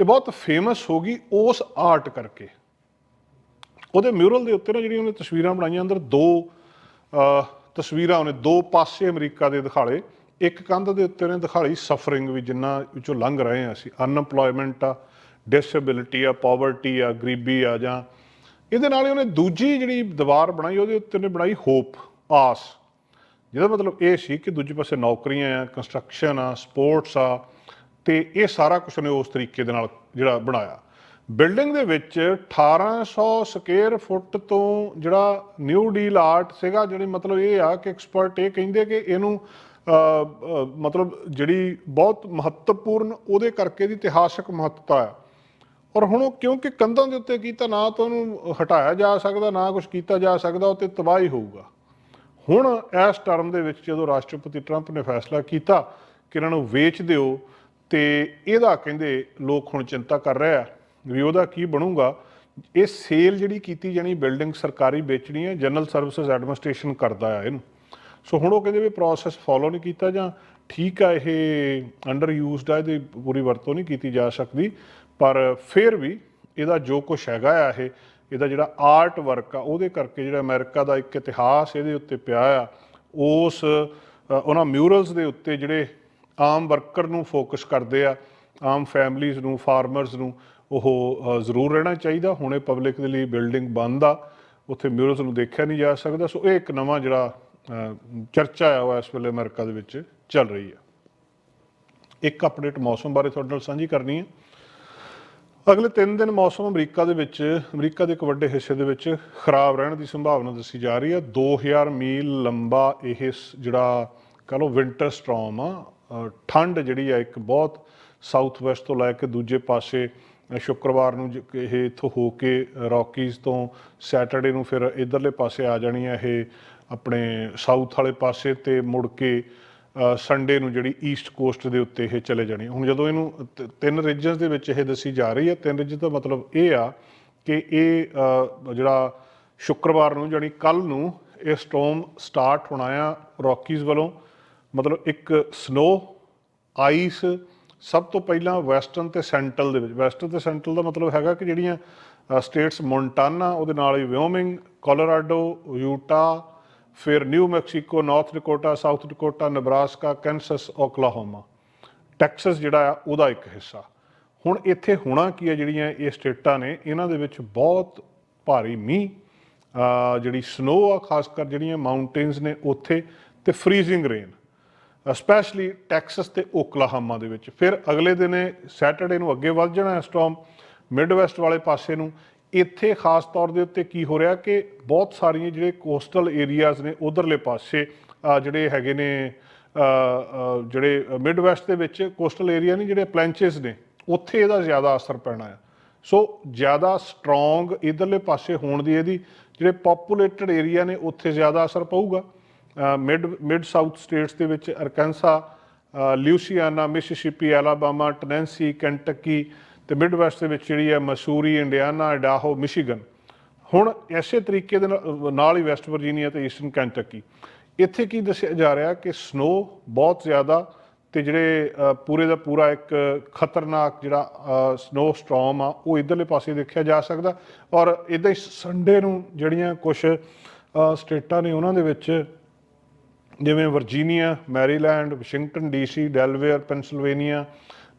ਇਹ ਬਹੁਤ ਫੇਮਸ ਹੋ ਗਈ ਉਸ ਆਰਟ ਕਰਕੇ। ਉਹਦੇ ਮਿਊਰਲ ਦੇ ਉੱਤੇ ਨਾ ਜਿਹੜੀਆਂ ਉਹਨੇ ਤਸਵੀਰਾਂ ਬਣਾਈਆਂ ਅੰਦਰ ਦੋ ਅਹ, ਤਸਵੀਰਾਂ ਉਹਨੇ ਦੋ ਪਾਸੇ ਅਮਰੀਕਾ ਦੇ ਦਿਖਾਲੇ। ਇੱਕ ਕੰਧ ਦੇ ਉੱਤੇ ਉਹਨੇ ਦਿਖਾਲੀ ਸਫਰਿੰਗ ਵੀ ਜਿੰਨਾ ਵਿੱਚੋਂ ਲੰਘ ਰਹੇ ਆ ਅਸੀਂ। ਅਨਐਮਪਲੋਇਮੈਂਟ ਆ ਡਿਸੇਬਿਲਿਟੀ ਆ ਪਾਵਰਟੀ ਆ, ਗਰੀਬੀ ਆ ਜਾਂ ਇਹਦੇ ਨਾਲ ਹੀ ਉਹਨੇ ਦੂਜੀ ਜਿਹੜੀ ਦੀਵਾਰ ਬਣਾਈ, ਉਹਦੇ ਉੱਤੇ ਉਹਨੇ ਬਣਾਈ ਹੋਪ ਆਸ। ਜਿਹਦਾ ਮਤਲਬ ਇਹ ਸੀ ਕਿ ਦੂਜੇ ਪਾਸੇ ਨੌਕਰੀਆਂ ਆ ਕੰਸਟਰਕਸ਼ਨ ਆ ਸਪੋਰਟਸ ਆ, ਤੇ ਇਹ ਸਾਰਾ ਕੁਝ ਨੇ ਉਸ ਤਰੀਕੇ ਦੇ ਨਾਲ ਜਿਹੜਾ ਬਣਾਇਆ। ਬਿਲਡਿੰਗ ਦੇ ਵਿੱਚ 1800 ਸਕੁਅਰ ਫੁੱਟ ਤੋਂ ਜਿਹੜਾ ਨਿਊ ਡੀਲ ਆਰਟ ਸੀਗਾ, ਜਿਹੜੀ ਮਤਲਬ ਇਹ ਆ ਕਿ ਐਕਸਪਰਟ ਇਹ ਕਹਿੰਦੇ ਕਿ ਇਹਨੂੰ ਮਤਲਬ ਜਿਹੜੀ ਬਹੁਤ ਮਹੱਤਵਪੂਰਨ ਉਹਦੇ ਕਰਕੇ ਦੀ ਇਤਿਹਾਸਕ ਮਹੱਤਤਾ ਹੈ। ਔਰ ਹੁਣ ਉਹ ਕਿਉਂਕਿ ਕੰਧਾਂ ਦੇ ਉੱਤੇ ਕੀਤਾ, ਨਾ ਤਾਂ ਉਹਨੂੰ ਹਟਾਇਆ ਜਾ ਸਕਦਾ, ਨਾ ਕੁਝ ਕੀਤਾ ਜਾ ਸਕਦਾ ਉਹ ਤੇ ਤਬਾਹੀ ਹੋਊਗਾ। ਹੁਣ ਇਸ ਟਰਮ ਦੇ ਵਿੱਚ ਜਦੋਂ ਰਾਸ਼ਟਰਪਤੀ ਟਰੰਪ ਨੇ ਫੈਸਲਾ ਕੀਤਾ ਕਿ ਇਹਨਾਂ ਨੂੰ ਵੇਚ ਦਿਓ, ਤੇ ਇਹਦਾ ਕਹਿੰਦੇ ਲੋਕ ਹੁਣ ਚਿੰਤਾ ਕਰ ਰਹੇ ਆ ਵੀ ਉਹਦਾ ਕੀ ਬਣੂਗਾ। ਇਹ ਸੇਲ ਜਿਹੜੀ ਕੀਤੀ ਜਾਣੀ, ਬਿਲਡਿੰਗ ਸਰਕਾਰੀ ਵੇਚਣੀ ਹੈ, ਜਨਰਲ ਸਰਵਿਸਿਜ਼ ਐਡਮਿਨਿਸਟ੍ਰੇਸ਼ਨ ਕਰਦਾ ਆ ਇਹਨੂੰ। ਸੋ ਹੁਣ ਉਹ ਕਹਿੰਦੇ ਵੀ ਪ੍ਰੋਸੈਸ ਫੋਲੋ ਨਹੀਂ ਕੀਤਾ ਜਾਂ ਠੀਕ ਆ ਇਹ ਅੰਡਰ ਯੂਜ਼ਡ ਆ, ਇਹਦੀ ਪੂਰੀ ਵਰਤੋਂ ਨਹੀਂ ਕੀਤੀ ਜਾ ਸਕਦੀ। ਪਰ ਫਿਰ ਵੀ ਇਹਦਾ ਜੋ ਕੁਝ ਹੈਗਾ ਆ ਇਹ, ਇਹਦਾ ਜਿਹੜਾ ਆਰਟ ਵਰਕ ਆ, ਉਹਦੇ ਕਰਕੇ ਜਿਹੜਾ ਅਮਰੀਕਾ ਦਾ ਇੱਕ ਇਤਿਹਾਸ ਇਹਦੇ ਉੱਤੇ ਪਿਆ ਆ, ਉਸ ਉਹਨਾਂ ਮਿਊਰਲਸ ਦੇ ਉੱਤੇ ਜਿਹੜੇ ਆਮ ਵਰਕਰ ਨੂੰ ਫੋਕਸ ਕਰਦੇ ਆ, ਆਮ ਫੈਮਲੀਆਂ ਨੂੰ ਫਾਰਮਰਸ ਨੂੰ, ਉਹ ਜ਼ਰੂਰ ਰਹਿਣਾ ਚਾਹੀਦਾ। ਹੁਣੇ ਪਬਲਿਕ ਦੇ ਲਈ ਬਿਲਡਿੰਗ ਬੰਦ ਆ, ਉੱਥੇ ਮਿਊਰਲਸ ਨੂੰ ਦੇਖਿਆ ਨਹੀਂ ਜਾ ਸਕਦਾ। ਸੋ ਇਹ ਇੱਕ ਨਵਾਂ ਜਿਹੜਾ ਚਰਚਾ ਆ ਉਹ ਇਸ ਵੇਲੇ ਅਮਰੀਕਾ ਦੇ ਵਿੱਚ ਚੱਲ ਰਹੀ ਹੈ ਇੱਕ ਅਪਡੇਟ ਮੌਸਮ ਬਾਰੇ ਤੁਹਾਡੇ ਨਾਲ ਸਾਂਝੀ ਕਰਨੀ ਹੈ ਅਗਲੇ 3 ਦਿਨ ਮੌਸਮ ਅਮਰੀਕਾ ਦੇ ਵਿੱਚ, ਅਮਰੀਕਾ ਦੇ ਇੱਕ ਵੱਡੇ ਹਿੱਸੇ ਦੇ ਵਿੱਚ ਖਰਾਬ ਰਹਿਣ ਦੀ ਸੰਭਾਵਨਾ ਦੱਸੀ ਜਾ ਰਹੀ ਹੈ 2000 ਮੀਲ ਲੰਬਾ ਇਹ ਜਿਹੜਾ ਕਹ ਲਓ ਵਿੰਟਰ ਸਟਾਰਮ ਆ ਠੰਡ ਜਿਹੜੀ ਆ ਇੱਕ ਬਹੁਤ ਸਾਊਥ ਵੈਸਟ ਤੋਂ ਲੈ ਕੇ ਦੂਜੇ ਪਾਸੇ ਸ਼ੁੱਕਰਵਾਰ ਨੂੰ ਜ- ਇਹ ਇੱਥੋਂ ਹੋ ਕੇ ਰੌਕੀਜ਼ ਤੋਂ ਸੈਟਰਡੇ ਨੂੰ ਫਿਰ ਇਧਰਲੇ ਪਾਸੇ ਆ ਜਾਣੀ ਹੈ ਇਹ ਆਪਣੇ ਸਾਊਥ ਵਾਲੇ ਪਾਸੇ ਤੇ ਮੁੜ ਕੇ ਸੰਡੇ ਨੂੰ ਜਿਹੜੀ ਈਸਟ ਕੋਸਟ ਦੇ ਉੱਤੇ ਇਹ ਚਲੇ ਜਾਣੀ। ਹੁਣ ਜਦੋਂ ਇਹਨੂੰ ਤ- ਤਿੰਨ ਰੀਜਨਸ ਦੇ ਵਿੱਚ ਇਹ ਦੱਸੀ ਜਾ ਰਹੀ ਹੈ, ਤਿੰਨ ਰੀਜਨ ਦਾ ਮਤਲਬ ਇਹ ਆ ਕਿ ਇਹ ਜਿਹੜਾ ਸ਼ੁੱਕਰਵਾਰ ਨੂੰ ਜਾਨੀ ਕੱਲ ਨੂੰ ਇਹ ਸਟੋਰਮ ਸਟਾਰਟ ਹੋਣਾ ਆ ਰੌਕੀਜ਼ ਵੱਲੋਂ। ਮਤਲਬ ਇੱਕ ਸਨੋ ਆਈਸ ਸਭ ਤੋਂ ਪਹਿਲਾਂ ਵੈਸਟਰਨ ਤੇ ਸੈਂਟਰਲ ਦੇ ਵਿੱਚ। ਵੈਸਟਰਨ ਤੇ ਸੈਂਟਰਲ ਦਾ ਮਤਲਬ ਹੈਗਾ ਕਿ ਜਿਹੜੀਆਂ ਸਟੇਟਸ ਮੌਂਟਾਨਾ, ਉਹਦੇ ਨਾਲ ਹੀ ਵਿਓਮਿੰਗ, ਕੋਲੋਰਾਡੋ, ਯੂਟਾ, ਫਿਰ New Mexico, North Dakota, South Dakota, Nebraska, Kansas, Oklahoma. Texas ਜਿਹੜਾ ਆ, ਉਹਦਾ ਇੱਕ ਹਿੱਸਾ। ਹੁਣ ਇੱਥੇ ਹੋਣਾ ਕੀ ਹੈ ਜਿਹੜੀਆਂ ਇਹ ਸਟੇਟਾਂ ਨੇ, ਇਹਨਾਂ ਦੇ ਵਿੱਚ ਬਹੁਤ ਭਾਰੀ ਮੀਂਹ ਜਿਹੜੀ ਸਨੋ ਆ ਖਾਸ ਕਰ ਜਿਹੜੀਆਂ ਮਾਊਂਟੇਨਸ ਨੇ ਉੱਥੇ, ਤੇ ਫਰੀਜ਼ਿੰਗ ਰੇਨ। ਸਪੈਸ਼ਲੀ ਟੈਕਸਸ ਤੇ ਓਕਲਾਹਾਮਾ ਦੇ ਵਿੱਚ। ਫਿਰ ਅਗਲੇ ਦਿਨੇ ਸੈਟਰਡੇ ਨੂੰ ਅੱਗੇ ਵੱਧ ਜਾਣਾ ਸਟਾਰਮ ਮਿਡਵੈਸਟ ਵਾਲੇ ਪਾਸੇ ਨੂੰ। ਇੱਥੇ ਖਾਸ ਤੌਰ ਦੇ ਉੱਤੇ ਕੀ ਹੋ ਰਿਹਾ ਕਿ ਬਹੁਤ ਸਾਰੀਆਂ ਜਿਹੜੇ ਕੋਸਟਲ ਏਰੀਆਜ਼ ਨੇ ਉਧਰਲੇ ਪਾਸੇ ਜਿਹੜੇ ਹੈਗੇ ਨੇ ਜਿਹੜੇ ਮਿਡਵੈਸਟ ਦੇ ਵਿੱਚ ਕੋਸਟਲ ਏਰੀਆ ਨਹੀਂ ਜਿਹੜੇ ਪਲੈਂਚੇਸ ਨੇ, ਉੱਥੇ ਇਹਦਾ ਜ਼ਿਆਦਾ ਅਸਰ ਪੈਣਾ ਹੈ। ਸੋ ਜ਼ਿਆਦਾ ਸਟਰੋਂਗ ਇਧਰਲੇ ਪਾਸੇ ਹੋਣ ਦੀ ਇਹਦੀ ਜਿਹੜੇ ਪੋਪੂਲੇਟਡ ਏਰੀਆ ਨੇ, ਉੱਥੇ ਜ਼ਿਆਦਾ ਅਸਰ ਪਊਗਾ। ਮਿਡ ਮਿਡ ਸਾਊਥ ਸਟੇਟਸ ਦੇ ਵਿੱਚ Arkansas Louisiana Mississippi, Alabama, Tennessee, Kentucky ਤੇ ਮਿਡ ਵੈਸਟ ਦੇ ਵਿੱਚ ਜਿਹੜੀ ਹੈ ਮਸੂਰੀ, ਇੰਡੀਆਨਾ, ਇਡਾਹੋ, ਮਿਸ਼ੀਗਨ। ਹੁਣ ਐਸੇ ਤਰੀਕੇ ਦੇ ਨਾਲ ਹੀ ਵੈਸਟ ਵਰਜੀਨੀਆ ਤੇ ਈਸਟਰਨ ਕੈਂਟਕੀ। ਇੱਥੇ ਕੀ ਦੱਸਿਆ ਜਾ ਰਿਹਾ ਕਿ ਸਨੋ ਬਹੁਤ ਜ਼ਿਆਦਾ ਤੇ ਜਿਹੜੇ ਪੂਰੇ ਦਾ ਪੂਰਾ ਇੱਕ ਖਤਰਨਾਕ ਜਿਹੜਾ ਸਨੋ ਸਟਾਰਮ ਆ, ਉਹ ਇਧਰਲੇ ਪਾਸੇ ਦੇਖਿਆ ਜਾ ਸਕਦਾ। ਔਰ ਇਦਾਂ ਹੀ ਸੰਡੇ ਨੂੰ ਜਿਹੜੀਆਂ ਕੁਝ ਸਟੇਟਾਂ ਨੇ ਉਹਨਾਂ ਦੇ ਵਿੱਚ ਜਿਵੇਂ Virginia, Maryland, Washington DC, Delaware, Pennsylvania,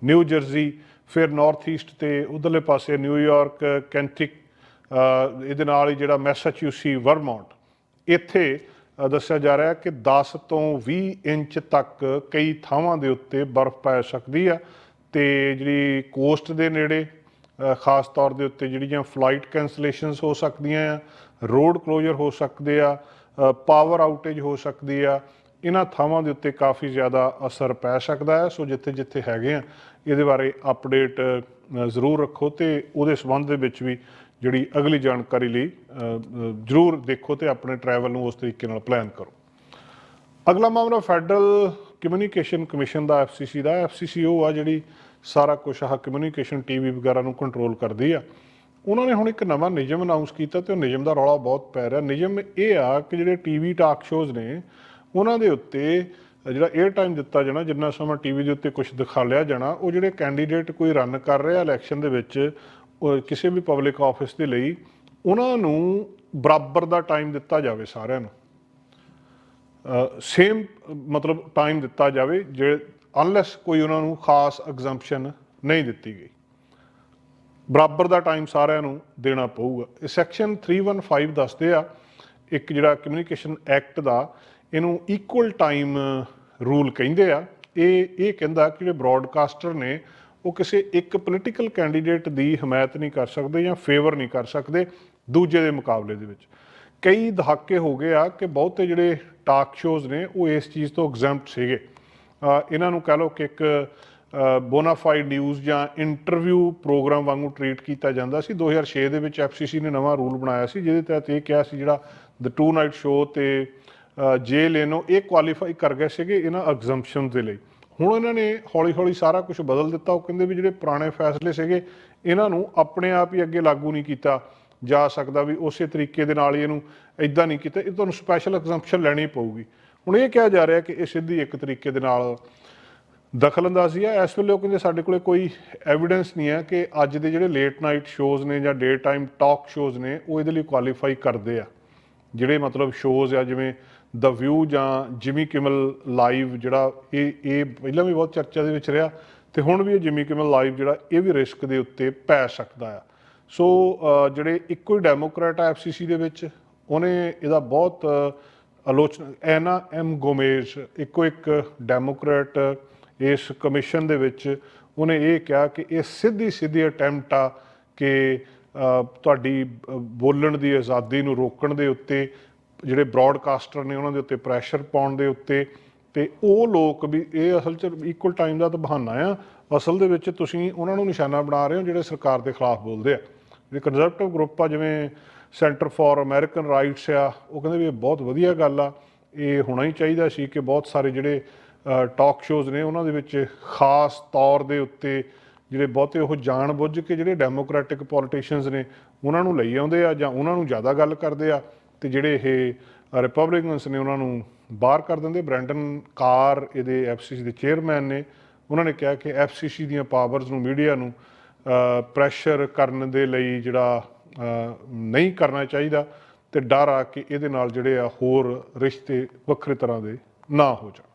New Jersey, ਫਿਰ ਨਾਰਥ ਈਸਟ ਤੇ ਉਧਰਲੇ ਪਾਸੇ ਨਿਊਯਾਰਕ ਕੈਂਟਿਕ ਇਹਦੇ ਨਾਲ ਹੀ ਜਿਹੜਾ ਮੈਸਾਚੂਸੀ ਵਰਮੌਂਟ। ਇੱਥੇ ਦੱਸਿਆ ਜਾ ਰਿਹਾ ਕਿ 10 ਤੋਂ 20 ਇੰਚ ਤੱਕ ਕਈ ਥਾਵਾਂ ਦੇ ਉੱਤੇ ਬਰਫ਼ ਪੈ ਸਕਦੀ ਆ ਤੇ ਜਿਹੜੀ ਕੋਸਟ ਦੇ ਨੇੜੇ ਖਾਸ ਤੌਰ ਦੇ ਉੱਤੇ ਜਿਹੜੀਆਂ ਫਲਾਈਟ ਕੈਂਸਲੇਸ਼ਨਸ ਹੋ ਸਕਦੀਆਂ ਆ, ਰੋਡ ਕਲੋਜ਼ਰ ਹੋ ਸਕਦੇ ਆ ਪਾਵਰ ਆਊਟੇਜ ਹੋ ਸਕਦੀ ਆ। ਇਹਨਾਂ ਥਾਵਾਂ ਦੇ ਉੱਤੇ ਕਾਫੀ ਜ਼ਿਆਦਾ ਅਸਰ ਪੈ ਸਕਦਾ ਹੈ। ਸੋ ਜਿੱਥੇ ਜਿੱਥੇ ਹੈਗੇ ਆ, ਇਹਦੇ ਬਾਰੇ ਅਪਡੇਟ ਜ਼ਰੂਰ ਰੱਖੋ ਤੇ ਉਹਦੇ ਸੰਬੰਧ ਦੇ ਵਿੱਚ ਵੀ ਜਿਹੜੀ ਅਗਲੀ ਜਾਣਕਾਰੀ ਲਈ ਜ਼ਰੂਰ ਦੇਖੋ ਤੇ ਆਪਣੇ ਟਰੈਵਲ ਨੂੰ ਉਸ ਤਰੀਕੇ ਨਾਲ ਪਲਾਨ ਕਰੋ। ਅਗਲਾ ਮਾਮਲਾ ਫੈਡਰਲ ਕਮਿਊਨੀਕੇਸ਼ਨ ਕਮਿਸ਼ਨ ਦਾ ਐਫਸੀਸੀ ਦਾ। ਐਫਸੀਸੀ ਉਹ ਆ ਜਿਹੜੀ ਸਾਰਾ ਕੁਝ ਆਹ ਕਮਿਊਨੀਕੇਸ਼ਨ ਟੀਵੀ ਵਗੈਰਾ ਨੂੰ ਕੰਟਰੋਲ ਕਰਦੀ ਆ। ਉਹਨਾਂ ਨੇ ਹੁਣ ਇੱਕ ਨਵਾਂ ਨਿਯਮ ਅਨਾਉਂਸ ਕੀਤਾ ਤੇ ਉਹ ਨਿਯਮ ਦਾ ਰੌਲਾ ਬਹੁਤ ਪੈ ਰਿਹਾ। ਨਿਯਮ ਇਹ ਆ ਕਿ ਜਿਹੜੇ ਟੀਵੀ ਟਾਕ ਸ਼ੋਜ਼ ਨੇ, ਉਹਨਾਂ ਦੇ ਉੱਤੇ ਜਿਹੜਾ 에ਅਰ ਟਾਈਮ ਦਿੱਤਾ ਜਾਣਾ, ਜਿੰਨਾ ਸਮਾਂ ਟੀਵੀ ਦੇ ਉੱਤੇ ਕੁਝ ਦਿਖਾਲਿਆ ਜਾਣਾ, ਉਹ ਜਿਹੜੇ ਕੈਂਡੀਡੇਟ ਕੋਈ ਰਨ ਕਰ ਰਿਹਾ ਇਲੈਕਸ਼ਨ ਦੇ ਵਿੱਚ ਕਿਸੇ ਵੀ ਪਬਲਿਕ ਆਫਿਸ ਦੇ ਲਈ, ਉਹਨਾਂ ਨੂੰ ਬਰਾਬਰ ਦਾ ਟਾਈਮ ਦਿੱਤਾ ਜਾਵੇ ਸਾਰਿਆਂ ਨੂੰ। ਸੇਮ ਮਤਲਬ ਟਾਈਮ ਦਿੱਤਾ ਜਾਵੇ, ਜੇ ਅਨਲੈਸ ਕੋਈ ਉਹਨਾਂ ਨੂੰ ਖਾਸ ਐਗਜ਼ੈਂਪਸ਼ਨ ਨਹੀਂ ਦਿੱਤੀ ਗਈ। ਬਰਾਬਰ ਦਾ ਟਾਈਮ ਸਾਰਿਆਂ ਨੂੰ ਦੇਣਾ ਪਊਗਾ। ਇਹ ਸੈਕਸ਼ਨ 315 ਦੱਸਦੇ ਆ, ਇੱਕ ਜਿਹੜਾ ਕਮਿਊਨੀਕੇਸ਼ਨ ਐਕਟ ਦਾ, ਇਹਨੂੰ ਇਕੁਅਲ ਟਾਈਮ ਰੂਲ ਕਹਿੰਦੇ ਆ। ਇਹ ਇਹ ਕਹਿੰਦਾ ਕਿ ਜਿਹੜੇ ਬ੍ਰੌਡਕਾਸਟਰ ਨੇ, ਉਹ ਕਿਸੇ ਇੱਕ ਪੋਲੀਟੀਕਲ ਕੈਂਡੀਡੇਟ ਦੀ ਹਮਾਇਤ ਨਹੀਂ ਕਰ ਸਕਦੇ ਜਾਂ ਫੇਵਰ ਨਹੀਂ ਕਰ ਸਕਦੇ ਦੂਜੇ ਦੇ ਮੁਕਾਬਲੇ ਦੇ ਵਿੱਚ। ਕਈ ਦਹਾਕੇ ਹੋ ਗਏ ਆ ਕਿ ਬਹੁਤੇ ਜਿਹੜੇ ਟਾਕ ਸ਼ੋਜ਼ ਨੇ, ਉਹ ਇਸ ਚੀਜ਼ ਤੋਂ ਐਗਜ਼ੈਂਪਟ ਸੀਗੇ। ਇਹਨਾਂ ਨੂੰ ਕਹ ਲਓ ਕਿ ਇੱਕ ਬੋਨਾਫਾਈਡ ਨਿਊਜ਼ ਜਾਂ ਇੰਟਰਵਿਊ ਪ੍ਰੋਗਰਾਮ ਵਾਂਗੂ ਟ੍ਰੀਟ ਕੀਤਾ ਜਾਂਦਾ ਸੀ। 2006 ਦੇ ਵਿੱਚ ਐਫਸੀਸੀ ਨੇ ਨਵਾਂ ਰੂਲ ਬਣਾਇਆ ਸੀ, ਜਿਹਦੇ ਤਹਿਤ ਇਹ ਕਿਹਾ ਸੀ ਜਿਹੜਾ ਦ ਟੂ ਨਾਈਟ ਸ਼ੋਅ ਤੇ ਜੇ ਲੈਨੋ ਇਹ ਕੁਆਲੀਫਾਈ ਕਰ ਗਏ ਸੀਗੇ ਇਹਨਾਂ ਐਗਜ਼ੰਪਸ਼ਨ ਦੇ ਲਈ। ਹੁਣ ਇਹਨਾਂ ਨੇ ਹੌਲੀ ਹੌਲੀ ਸਾਰਾ ਕੁਝ ਬਦਲ ਦਿੱਤਾ। ਉਹ ਕਹਿੰਦੇ ਵੀ ਜਿਹੜੇ ਪੁਰਾਣੇ ਫੈਸਲੇ ਸੀਗੇ, ਇਹਨਾਂ ਨੂੰ ਆਪਣੇ ਆਪ ਹੀ ਅੱਗੇ ਲਾਗੂ ਨਹੀਂ ਕੀਤਾ ਜਾ ਸਕਦਾ ਵੀ ਉਸੇ ਤਰੀਕੇ ਦੇ ਨਾਲ ਹੀ ਇਹਨੂੰ ਇਦਾਂ ਨਹੀਂ ਕੀਤਾ। ਇਹ ਤੁਹਾਨੂੰ ਸਪੈਸ਼ਲ ਐਗਜੰਪਸ਼ਨ ਲੈਣੀ ਪਊਗੀ। ਹੁਣ ਇਹ ਕਿਹਾ ਜਾ ਰਿਹਾ ਕਿ ਇਹ ਸਿੱਧੀ ਇੱਕ ਤਰੀਕੇ ਦੇ ਨਾਲ ਦਖਲਅੰਦਾਜ਼ੀ ਆ। ਇਸ ਵੇਲੇ ਉਹ ਕਹਿੰਦੇ ਸਾਡੇ ਕੋਲੇ ਕੋਈ ਐਵੀਡੈਂਸ ਨਹੀਂ ਹੈ ਕਿ ਅੱਜ ਦੇ ਜਿਹੜੇ ਲੇਟ ਨਾਈਟ ਸ਼ੋਜ਼ ਨੇ ਜਾਂ ਡੇ ਟਾਈਮ ਟਾਕ ਸ਼ੋਜ਼ ਨੇ, ਉਹ ਇਹਦੇ ਲਈ ਕੁਆਲੀਫਾਈ ਕਰਦੇ ਆ। ਜਿਹੜੇ ਮਤਲਬ ਸ਼ੋਜ਼ ਆ, ਜਿਵੇਂ ਦ ਵਿਊ ਜਾਂ ਜਿਮੀ ਕਿਮਲ ਲਾਈਵ ਜਿਹੜਾ ਇਹ ਇਹ ਪਹਿਲਾਂ ਵੀ ਬਹੁਤ ਚਰਚਾ ਦੇ ਵਿੱਚ ਰਿਹਾ ਤੇ ਹੁਣ ਵੀ ਇਹ ਜਿਮੀ ਕਿਮਲ ਲਾਈਵ ਜਿਹੜਾ, ਇਹ ਵੀ ਰਿਸਕ ਦੇ ਉੱਤੇ ਪੈ ਸਕਦਾ ਆ। ਸੋ ਜਿਹੜੇ ਇੱਕੋ ਹੀ ਡੈਮੋਕ੍ਰੈਟ ਆ ਐਫਸੀਸੀ ਦੇ ਵਿੱਚ, ਉਹਨੇ ਇਹਦਾ ਬਹੁਤ ਆਲੋਚਨਾ ਐਨਾ ਐਮ ਗੋਮੇਜ਼ ਇੱਕੋ ਇੱਕ ਡੈਮੋਕ੍ਰੈਟ ਇਸ ਕਮਿਸ਼ਨ ਦੇ ਵਿੱਚ ਉਹਨੇ ਇਹ ਕਿਹਾ ਕਿ ਇਹ ਸਿੱਧੀ ਸਿੱਧੀ ਅਟੈਂਪਟ ਆ ਕਿ ਤੁਹਾਡੀ ਬੋਲਣ ਦੀ ਆਜ਼ਾਦੀ ਨੂੰ ਰੋਕਣ ਦੇ ਉੱਤੇ ਜਿਹੜੇ ਬ੍ਰੌਡਕਾਸਟਰ ਨੇ ਉਹਨਾਂ ਦੇ ਉੱਤੇ ਪ੍ਰੈਸ਼ਰ ਪਾਉਣ ਦੇ ਉੱਤੇ ਤੇ ਉਹ ਲੋਕ ਵੀ ਇਹ ਅਸਲ 'ਚ ਇਕੁਅਲ ਟਾਈਮ ਦਾ ਤਾਂ ਬਹਾਨਾ ਆ। ਅਸਲ ਦੇ ਵਿੱਚ ਤੁਸੀਂ ਉਹਨਾਂ ਨੂੰ ਨਿਸ਼ਾਨਾ ਬਣਾ ਰਹੇ ਹੋ ਜਿਹੜੇ ਸਰਕਾਰ ਦੇ ਖਿਲਾਫ ਬੋਲਦੇ ਆ। ਜਿਹੜੇ ਕੰਜ਼ਰਵੇਟਿਵ ਗਰੁੱਪ ਆ, ਜਿਵੇਂ ਸੈਂਟਰ ਫਾਰ ਅਮਰੀਕਨ ਰਾਈਟਸ ਆ, ਉਹ ਕਹਿੰਦੇ ਵੀ ਇਹ ਬਹੁਤ ਵਧੀਆ ਗੱਲ ਆ। ਇਹ ਹੋਣਾ ਹੀ ਚਾਹੀਦਾ ਸੀ ਕਿ ਬਹੁਤ ਸਾਰੇ ਜਿਹੜੇ ਟਾਕ ਸ਼ੋਜ਼ ਨੇ ਉਹਨਾਂ ਦੇ ਵਿੱਚ ਖਾਸ ਤੌਰ ਦੇ ਉੱਤੇ ਜਿਹੜੇ ਬਹੁਤੇ ਉਹ ਜਾਣ ਬੁੱਝ ਕੇ ਜਿਹੜੇ ਡੈਮੋਕ੍ਰੈਟਿਕ ਪੋਲੀਟੀਸ਼ੀਅਨਸ ਨੇ ਉਹਨਾਂ ਨੂੰ ਲਈ ਆਉਂਦੇ ਆ ਜਾਂ ਉਹਨਾਂ ਨੂੰ ਜ਼ਿਆਦਾ ਗੱਲ ਕਰਦੇ ਆ ਤੇ ਜਿਹੜੇ ਇਹ ਰਿਪਬਲਿਕਨਸ ਨੇ ਉਹਨਾਂ ਨੂੰ ਬਾਹਰ ਕਰ ਦਿੰਦੇ। ਬ੍ਰੈਂਡਨ ਕਾਰ ਇਹਦੇ ਐਫਸੀਸੀ ਦੇ ਚੇਅਰਮੈਨ ਨੇ। ਉਹਨਾਂ ਨੇ ਕਿਹਾ ਕਿ ਐਫਸੀਸੀ ਦੀਆਂ ਪਾਵਰਸ ਨੂੰ ਮੀਡੀਆ ਨੂੰ ਪ੍ਰੈਸ਼ਰ ਕਰਨ ਦੇ ਲਈ ਜਿਹੜਾ ਨਹੀਂ ਕਰਨਾ ਚਾਹੀਦਾ ਤੇ ਡਰ ਆ ਕਿ ਇਹਦੇ ਨਾਲ ਜਿਹੜੇ ਆ ਹੋਰ ਰਿਸ਼ਤੇ ਵੱਖਰੇ ਤਰ੍ਹਾਂ ਦੇ ਨਾ ਹੋ ਜਾਣ।